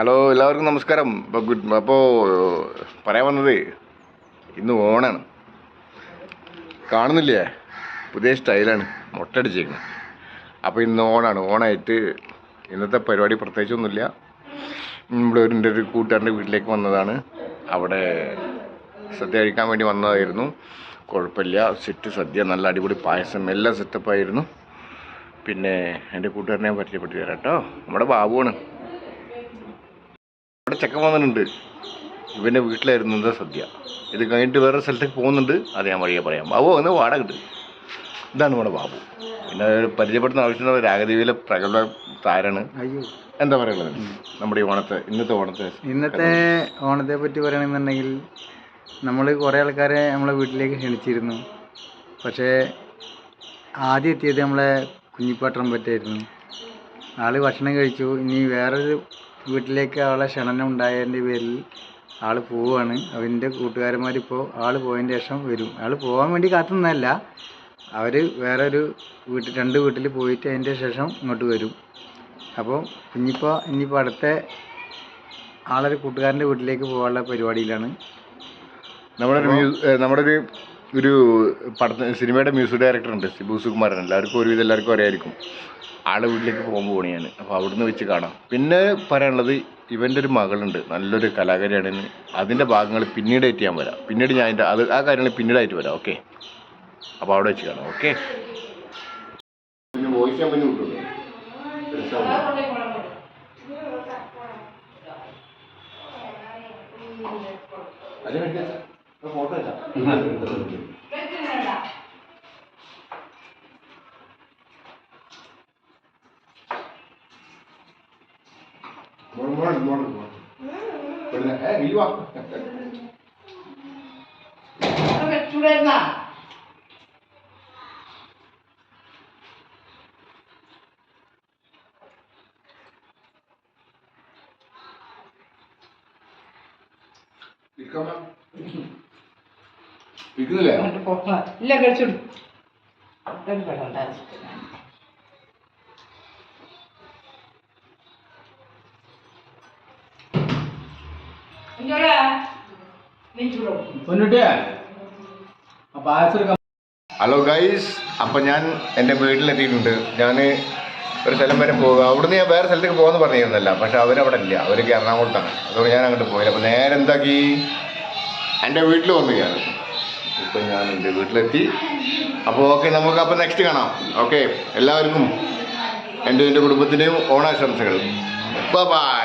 Hello എല്ലാവർക്കും നമസ്കാരം. ഇപ്പോൾ ഗുഡ് അപ്പോൾ പറയാൻ വന്നത് ഇന്ന് ഓണാണ്. കാണുന്നില്ലേ? പുതിയ സ്റ്റൈലാണ്. മുട്ടടിച്ചേക്കുന്നത് അപ്പോൾ ഇന്ന് ഓണാണ്. ഓണായിട്ട് ഇന്നത്തെ പരിപാടി പ്രത്യേകിച്ചൊന്നുമില്ല. ഇവിടെ ഒരു ഒരു കൂട്ടുകാരന്റെ വീട്ടിലേക്ക് വന്നതാണ്. അവിടെ സദ്യ കഴിക്കാൻ വേണ്ടി വന്നതായിരുന്നു. കുഴപ്പമില്ല. സെറ്റ് സദ്യ നല്ല അടിപൊളി പായസം എല്ലാം സെറ്റപ്പായിരുന്നു പിന്നെ എന്റെ കൂട്ടുകാരനെ പരിചയപ്പെട്ടു തരാം കേട്ടോ. നമ്മുടെ ബാബുവാണ്. ചെക്കൻ വന്നിട്ടുണ്ട്. ഇവന്റെ വീട്ടിലായിരുന്നു എന്താ സദ്യ. ഇത് കഴിഞ്ഞിട്ട് വേറെ സ്ഥലത്തേക്ക് പോകുന്നുണ്ട്. അത് ഞാൻ വഴിയെ പറയാം. ബാബു ഒന്ന് വാടക കിട്ടും ഇതാണ് നമ്മുടെ ബാബു. പിന്നെ പരിചയപ്പെടുന്ന ആവശ്യമുള്ള രാഗദേവിയിലെ പ്രഗത്ഭ താരാണ് അയ്യോ. എന്താ പറയുള്ളത് നമ്മുടെ ഈ ഓണത്തെ ഇന്നത്തെ ഓണത്തെ. ഇന്നത്തെ ഓണത്തെ പറ്റി പറയണമെന്നുണ്ടെങ്കിൽ നമ്മൾ കുറേ ആൾക്കാരെ നമ്മളെ വീട്ടിലേക്ക് ക്ഷണിച്ചിരുന്നു. പക്ഷേ ആദ്യം എത്തിയത് നമ്മളെ കുഞ്ഞിപ്പാട്ടം പറ്റായിരുന്നു ആൾ ഭക്ഷണം കഴിച്ചു. ഇനി വേറൊരു വീട്ടിലേക്ക് ആളെ ക്ഷണനം ഉണ്ടായതിന്റെ പേരിൽ പോവാണ്. പോവുകയാണ് അവന്റെ കൂട്ടുകാരന്മാരിപ്പോൾ ആൾ പോയതിന് ശേഷം വരും. ആൾ പോകാൻ വേണ്ടി കാത്തുനിന്നല്ല. അവർ വേറൊരു വീട്ടിൽ രണ്ട് വീട്ടിൽ പോയിട്ട് അതിന്റെ ശേഷം ഇങ്ങോട്ട് വരും. അപ്പോൾ ഇനിയിപ്പോൾ ഇനിയിപ്പോൾ അടുത്ത ആളൊരു കൂട്ടുകാരന്റെ വീട്ടിലേക്ക് പോകാനുള്ള പരിപാടിയിലാണ്. നമ്മുടെ ഒരു നമ്മുടെ ഒരു ഒരു പടത്തിന് സിനിമയുടെ മ്യൂസിക് ഡയറക്ടർ ഉണ്ട് സിബു സുകുമാരൻ. എല്ലാവർക്കും ഒരുവിധം എല്ലാവർക്കും അറിയായിരിക്കും. ആളെ വീട്ടിലേക്ക് പോകാൻ പോണിയാണ് അപ്പോൾ അവിടുന്ന് വെച്ച് കാണാം. പിന്നെ പറയാനുള്ളത് ഇവന്റെ ഒരു മകളുണ്ട്. നല്ലൊരു കലാകാരിയാണ്. അതിന്റെ ഭാഗങ്ങൾ പിന്നീടായിട്ട് ഞാൻ വരാം. പിന്നീട് ഞാൻ അതിന്റെ അത് ആ കാര്യങ്ങൾ പിന്നീടായിട്ട് വരാം. ഓക്കെ? അപ്പോൾ അവിടെ വെച്ച് കാണാം. ഓക്കെ? വോയിസ് ഫോട്ടോ മോൾ മോൾ മോൾ പിന്നെ ഏ നീ വാ. ഇരിക്കാമോ ഇരിക്കുന്നില്ലേ ഇല്ല കഴിച്ചിടും ഹലോ ഗൈസ് അപ്പം ഞാൻ എന്റെ വീട്ടിലെത്തിയിട്ടുണ്ട്. ഞാൻ ഒരു സ്ഥലം വരെ പോകുക അവിടുന്ന് ഞാൻ വേറെ സ്ഥലത്തേക്ക് പോകുമെന്ന് പറഞ്ഞിരുന്നല്ല പക്ഷെ അവരവിടെ ഇല്ല. അവരൊക്കെ എറണാകുളത്താണ്. അതുകൊണ്ട് ഞാൻ അങ്ങോട്ട് പോയില്ല. അപ്പം നേരെ എന്താക്കി? എന്റെ വീട്ടിൽ വന്നു ഞാൻ. ഇപ്പം ഞാൻ എന്റെ വീട്ടിലെത്തി. അപ്പോൾ ഓക്കെ നമുക്ക് അപ്പോൾ നെക്സ്റ്റ് കാണാം. ഓക്കെ എല്ലാവർക്കും എന്റെ എന്റെ കുടുംബത്തിന്റെയും ഓണാശംസകൾ. ബൈ